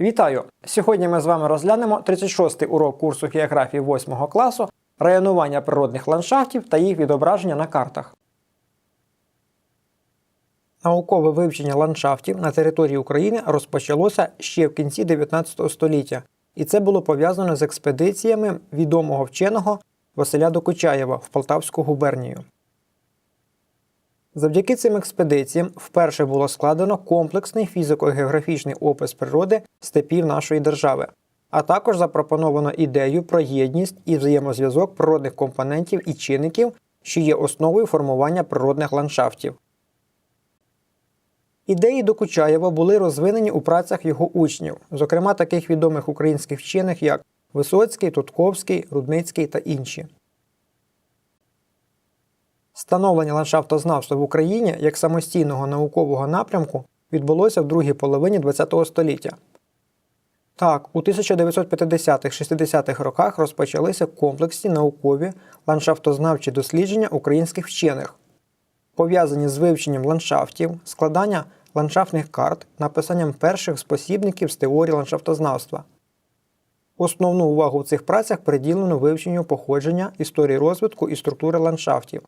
Вітаю! Сьогодні ми з вами розглянемо 36-й урок курсу географії 8 класу районування природних ландшафтів та їх відображення на картах. Наукове вивчення ландшафтів на території України розпочалося ще в кінці 19 століття, і це було пов'язано з експедиціями відомого вченого Василя Докучаєва в Полтавську губернію. Завдяки цим експедиціям вперше було складено комплексний фізико-географічний опис природи степів нашої держави, а також запропоновано ідею про єдність і взаємозв'язок природних компонентів і чинників, що є основою формування природних ландшафтів. Ідеї Докучаєва були розвинені у працях його учнів, зокрема таких відомих українських вчених, як Висоцький, Тутковський, Рудницький та інші. Становлення ландшафтознавства в Україні як самостійного наукового напрямку відбулося в другій половині ХХ століття. Так, у 1950-60-х роках розпочалися комплексні наукові ландшафтознавчі дослідження українських вчених, пов'язані з вивченням ландшафтів, складання ландшафтних карт, написанням перших спосібників з теорії ландшафтознавства. Основну увагу в цих працях приділено вивченню походження, історії розвитку і структури ландшафтів,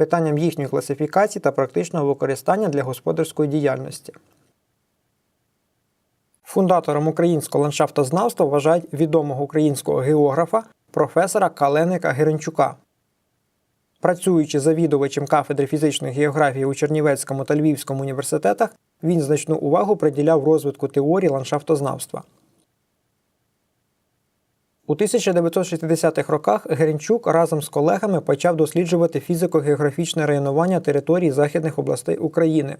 питанням їхньої класифікації та практичного використання для господарської діяльності. Фундатором українського ландшафтознавства вважають відомого українського географа професора Каленика Геренчука. Працюючи завідувачем кафедри фізичної географії у Чернівецькому та Львівському університетах, він значну увагу приділяв розвитку теорії ландшафтознавства. У 1960-х роках Геренчук разом з колегами почав досліджувати фізико-географічне районування територій західних областей України.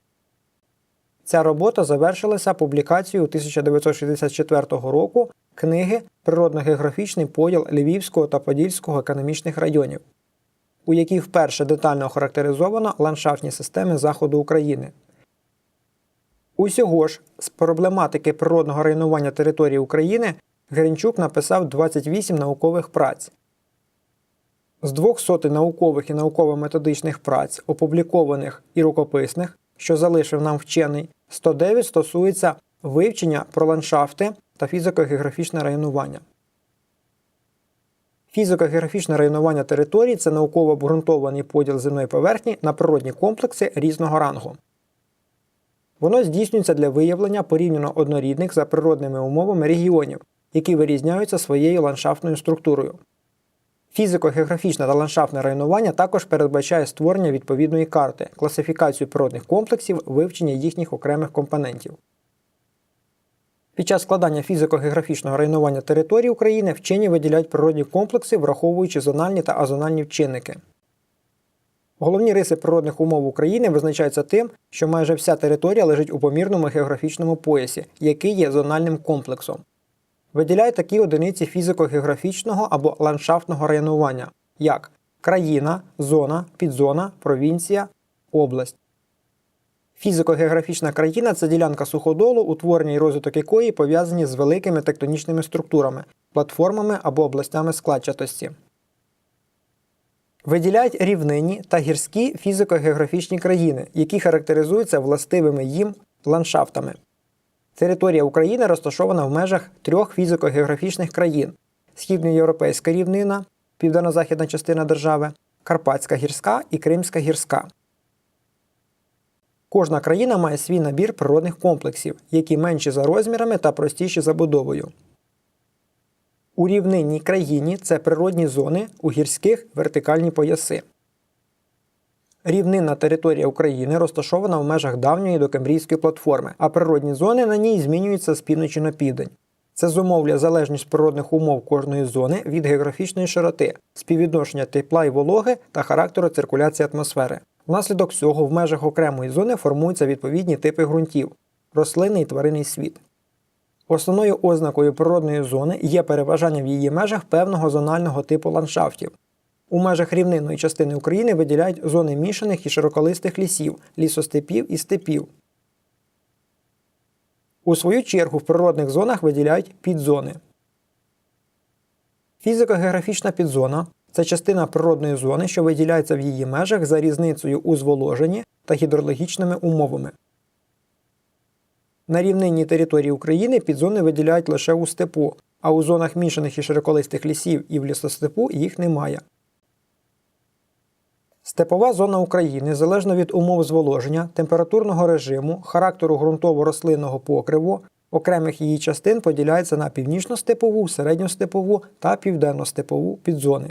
Ця робота завершилася публікацією 1964 року книги Природно-географічний поділ Львівського та Подільського економічних районів, у якій вперше детально охарактеризовано ландшафтні системи Заходу України. Усього ж з проблематики природного районування території України Геренчук написав 28 наукових праць. З двох сотень наукових і науково-методичних праць, опублікованих і рукописних, що залишив нам вчений, 109 стосується вивчення про ландшафти та фізико-географічне районування. Фізико-географічне районування територій це науково обґрунтований поділ земної поверхні на природні комплекси різного рангу. Воно здійснюється для виявлення порівняно однорідних за природними умовами регіонів, які вирізняються своєю ландшафтною структурою. Фізико-географічне та ландшафтне районування також передбачає створення відповідної карти, класифікацію природних комплексів, вивчення їхніх окремих компонентів. Під час складання фізико-географічного районування території України вчені виділяють природні комплекси, враховуючи зональні та азональні чинники. Головні риси природних умов України визначаються тим, що майже вся територія лежить у помірному географічному поясі, який є зональним комплексом. Виділяють такі одиниці фізико-географічного або ландшафтного районування, як країна, зона, підзона, провінція, область. Фізико-географічна країна це ділянка суходолу, утворення і розвиток якої пов'язані з великими тектонічними структурами, платформами або областями складчатості. Виділяють рівнинні та гірські фізико-географічні країни, які характеризуються властивими їм ландшафтами. Територія України розташована в межах трьох фізико-географічних країн: Східноєвропейська рівнина, південно-західна частина держави, Карпатська гірська і Кримська гірська. Кожна країна має свій набір природних комплексів, які менші за розмірами та простіші за будовою. У рівнинній країні це природні зони, у гірських вертикальні пояси. Рівнинна територія України розташована в межах давньої докембрійської платформи, а природні зони на ній змінюються з півночі на південь. Це зумовлює залежність природних умов кожної зони від географічної широти, співвідношення тепла і вологи та характеру циркуляції атмосфери. Внаслідок цього в межах окремої зони формуються відповідні типи ґрунтів рослинний і тваринний світ. Основною ознакою природної зони є переважання в її межах певного зонального типу ландшафтів. У межах рівнинної частини України виділяють зони мішаних і широколистих лісів, лісостепів і степів. У свою чергу в природних зонах виділяють підзони. Фізико-географічна підзона це частина природної зони, що виділяється в її межах за різницею у зволоженні та гідрологічними умовами. На рівнинній території України підзони виділяють лише у степу, а у зонах мішаних і широколистих лісів і в лісостепу їх немає. Степова зона України залежно від умов зволоження, температурного режиму, характеру ґрунтово-рослинного покриву, окремих її частин поділяється на північно-степову, середньостепову та південно-степову підзони.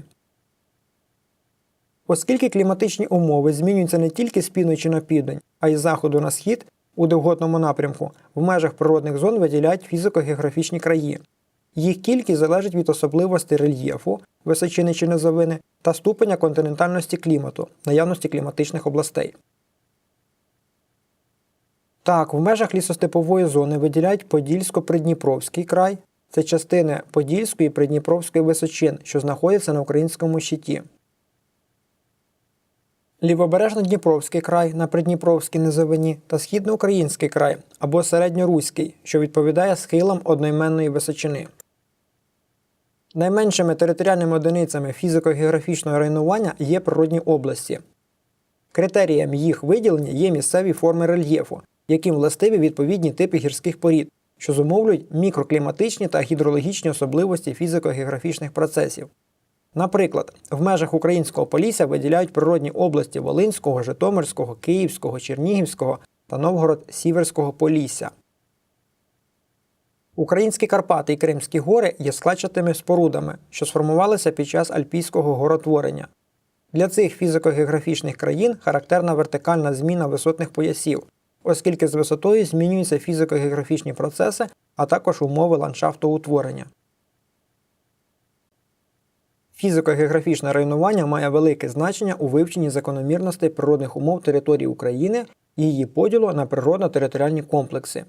Оскільки кліматичні умови змінюються не тільки з півночі на південь, а й з заходу на схід у довготному напрямку, в межах природних зон виділяють фізико-географічні краї. Їх кількість залежить від особливостей рельєфу, височини чи низовини та ступеня континентальності клімату, наявності кліматичних областей. Так, в межах лісостепової зони виділяють Подільсько-Придніпровський край, це частини Подільської і Придніпровської височин, що знаходяться на українському щиті. Лівобережно-Дніпровський край на Придніпровській низовині та Східноукраїнський край або середньоруський, що відповідає схилам одноіменної височини. Найменшими територіальними одиницями фізико-географічного районування є природні області. Критерієм їх виділення є місцеві форми рельєфу, яким властиві відповідні типи гірських порід, що зумовлюють мікрокліматичні та гідрологічні особливості фізико-географічних процесів. Наприклад, в межах українського полісся виділяють природні області Волинського, Житомирського, Київського, Чернігівського та Новгород-Сіверського полісся. Українські Карпати і Кримські гори є складчатими спорудами, що сформувалися під час альпійського горотворення. Для цих фізико-географічних країн характерна вертикальна зміна висотних поясів, оскільки з висотою змінюються фізико-географічні процеси, а також умови ландшафтоутворення. Фізико-географічне районування має велике значення у вивченні закономірностей природних умов території України і її поділу на природно-територіальні комплекси.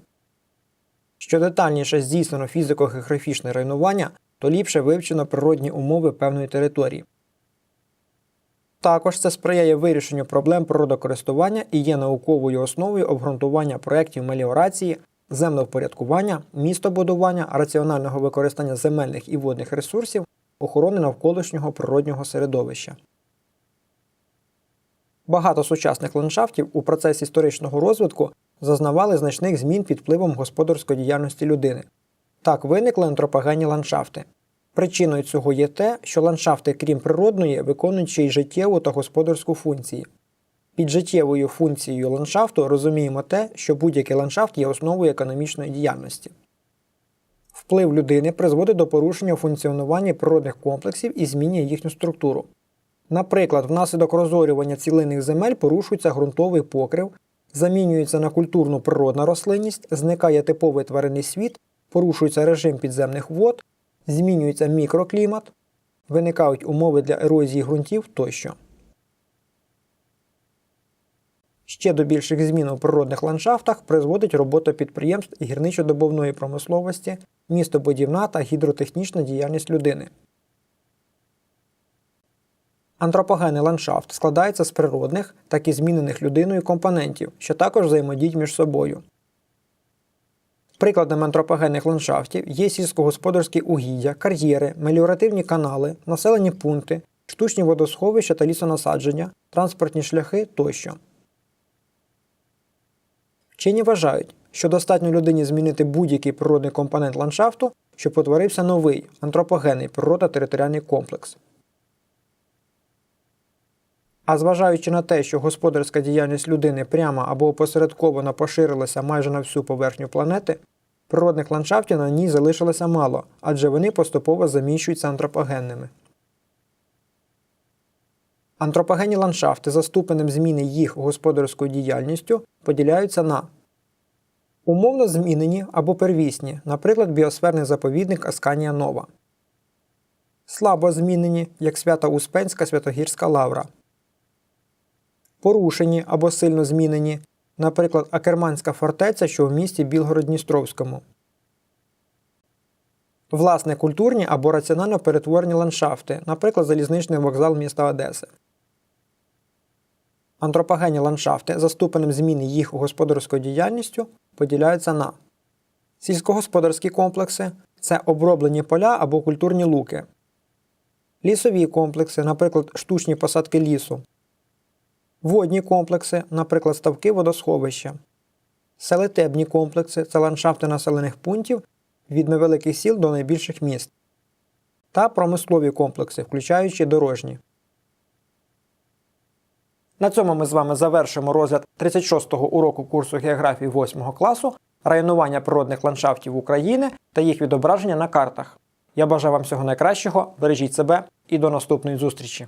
Що детальніше здійснено фізико-географічне районування, то ліпше вивчено природні умови певної території. Також це сприяє вирішенню проблем природокористування і є науковою основою обґрунтування проєктів меліорації, землевпорядкування, містобудування, раціонального використання земельних і водних ресурсів, охорони навколишнього природнього середовища. Багато сучасних ландшафтів у процесі історичного розвитку зазнавали значних змін під впливом господарської діяльності людини. Так виникли антропогенні ландшафти. Причиною цього є те, що ландшафти, крім природної, виконують ще й життєву та господарську функції. Під життєвою функцією ландшафту розуміємо те, що будь-який ландшафт є основою економічної діяльності. Вплив людини призводить до порушення функціонування природних комплексів і змінює їхню структуру. Наприклад, внаслідок розорювання цілинних земель порушується ґрунтовий покрив, замінюється на культурну природна рослинність, зникає типовий тваринний світ, порушується режим підземних вод, змінюється мікроклімат, виникають умови для ерозії ґрунтів тощо. Ще до більших змін у природних ландшафтах призводить робота підприємств гірничо-добовної промисловості, містобудівна та гідротехнічна діяльність людини. Антропогенний ландшафт складається з природних, так і змінених людиною компонентів, що також взаємодіють між собою. Прикладами антропогенних ландшафтів є сільськогосподарські угіддя, кар'єри, меліоративні канали, населені пункти, штучні водосховища та лісонасадження, транспортні шляхи тощо. Вчені вважають, що достатньо людині змінити будь-який природний компонент ландшафту, щоб утворився новий антропогенний природо-територіальний комплекс. А зважаючи на те, що господарська діяльність людини прямо або опосередковано поширилася майже на всю поверхню планети, природних ландшафтів на ній залишилося мало, адже вони поступово заміщуються антропогенними. Антропогенні ландшафти за ступенем зміни їх господарською діяльністю поділяються на умовно змінені або первісні, наприклад, біосферний заповідник Асканія Нова, слабо змінені, як свята Успенська Святогірська Лавра, порушені або сильно змінені, наприклад, Акерманська фортеця, що в місті Білгород-Дністровському. Власне культурні або раціонально перетворені ландшафти, наприклад, залізничний вокзал міста Одеси. Антропогенні ландшафти за ступенем зміни їх господарською діяльністю поділяються на сільськогосподарські комплекси це оброблені поля або культурні луки, лісові комплекси, наприклад, штучні посадки лісу, водні комплекси, наприклад, ставки водосховища, селетебні комплекси це ландшафти населених пунктів від невеликих сіл до найбільших міст, та промислові комплекси, включаючи дорожні. На цьому ми з вами завершимо розгляд 36-го уроку курсу географії 8 класу районування природних ландшафтів України та їх відображення на картах. Я бажаю вам всього найкращого, бережіть себе і до наступної зустрічі!